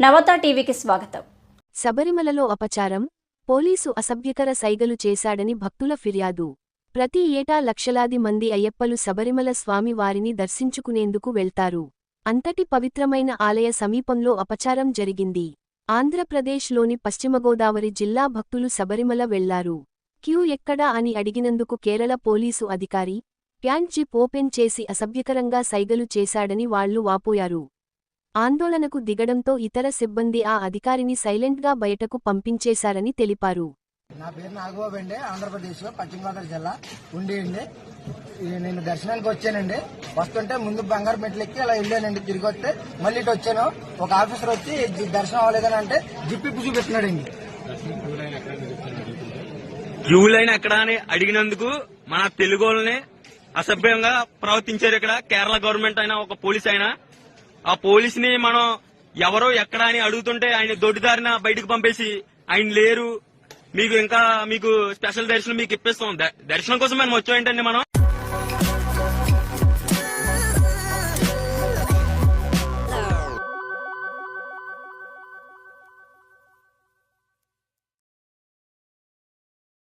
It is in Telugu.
నవత టీవీకి స్వాగతం. శబరిమలలో అపచారం పోలీసు అసభ్యకర సైగలు చేశాడని భక్తుల ఫిర్యాదు. ప్రతి ఏటా లక్షలాది మంది అయ్యప్పలు శబరిమల స్వామి వారిని దర్శించుకునేందుకు వెళ్తారు. అంతటి పవిత్రమైన ఆలయ సమీపంలో అపచారం జరిగింది. ఆంధ్రప్రదేశ్లోని పశ్చిమగోదావరి జిల్లా భక్తులు శబరిమల వెళ్ళారు. క్యూ ఎక్కడా అని అడిగినందుకు కేరళ పోలీసు అధికారి ప్యాంట్ జిప్ ఓపెన్ చేసి అసభ్యకరంగా సైగలు చేశాడని వాళ్ళు వాపోయారు. ఆందోళనకు దిగడంతో ఇతర సిబ్బంది ఆ అధికారిని సైలెంట్గా బయటకు పంపించేశారని తెలిపారు. నా పేరు నాగబాబు అండి ఆంధ్రప్రదేశ్లో పశ్చిమ గోదావరి జిల్లా ఉండి అండి ఈ నేను దర్శనానికి వచ్చానండి. వస్తుంటే ముందు బంగారు మెట్లు ఎక్కి అలా వెళ్ళానండి. తిరిగి వస్తే మళ్ళీ ఇటు వచ్చాను. ఒక ఆఫీసర్ వచ్చి "జి- దర్శనం అవ్వలేదని అంటే జిప్పిప్పు చూపిస్తున్నాడండి క్యూ లైన్ ఎక్కడ అని అడిగినందుకు మన తెలుగు వాళ్ళని అసభ్యంగా ప్రవర్తించారు ఇక్కడ. కేరళ గవర్నమెంట్ అయినా ఒక పోలీస్ అయినా ఆ పోలీస్ని మనం ఎవరో ఎక్కడ అని అడుగుతుంటే ఆయన దొడ్డిదారిన బయటకు పంపేసి ఆయన లేరు. మీకు ఇంకా మీకు స్పెషల్ దర్శనం మీకు ఇప్పిస్తాం. దర్శనం కోసం మనం వచ్చామంటండి మనం?